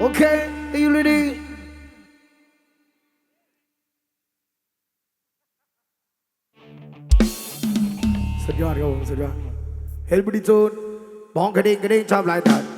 Okay, are you ready? Sudjot, yo, sudjot. Help me, dude. มองกระเด้งกระเด้งชอบหลายทาง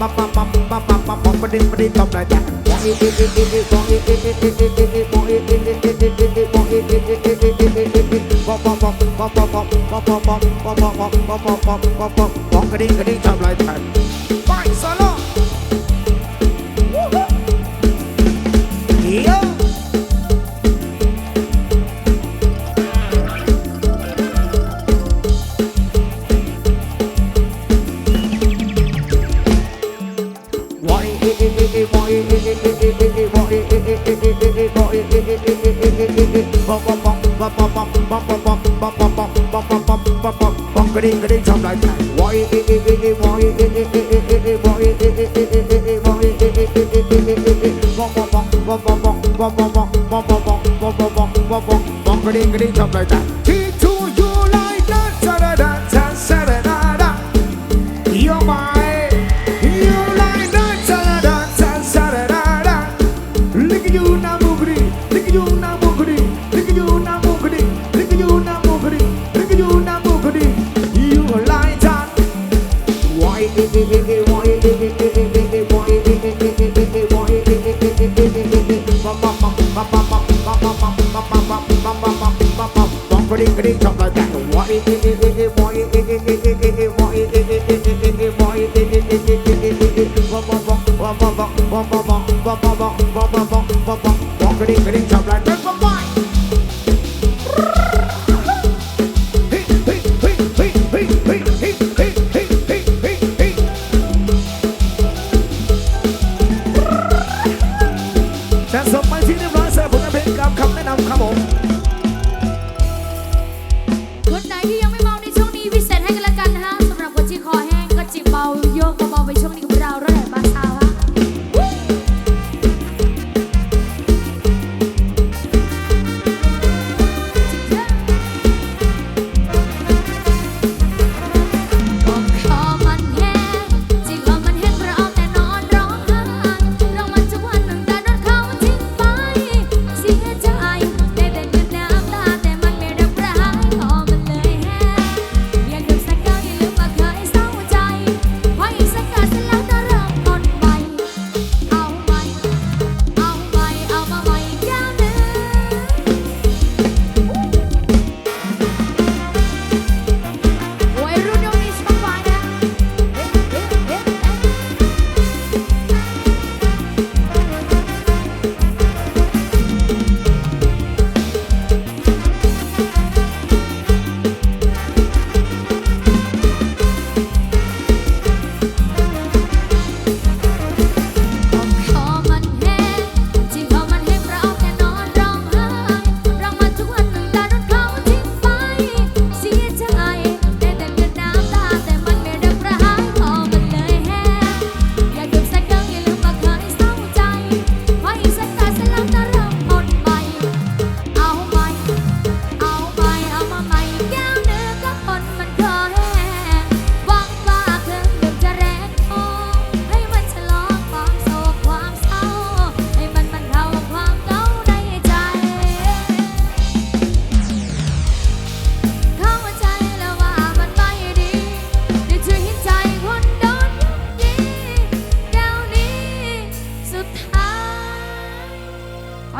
บับบับบับบับบับบับบับประเด็นประเด็นตอบเลยจ้ะบอกกระดิ่งกระดิ่งตอบเลยจ้ะ a ding jump like that. Why eh eh eh eh eh why eh eh eh eh eh eh why eh eh eh eh eh eh eh why eh eh eh eh eh eh eh eh bong bong bong bong bong bong bong bong bong bong bong bong bong bong bong bong bong bong bong ding a ding jump like.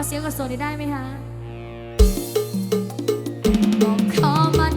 เสียงกับโซนนี้ได้ไหมคะบอกขอมัน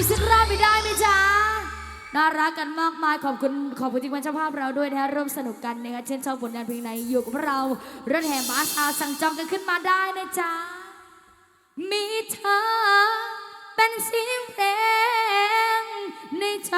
อเสียงอีกสักรอบไม่ได้ไหมจ๊ะน่ารักกันมากมายขอบคุณขอบคุณที่มาเจ้าภาพเราด้วยนะฮะร่วมสนุกกันนะคะเช่นชอบผลงานเพลงไหนอยู่กับเรารถแห่มาสาสั่งจองกันขึ้นมาได้นะจ๊ะมีเธอเป็นเสียงเพลงในใจ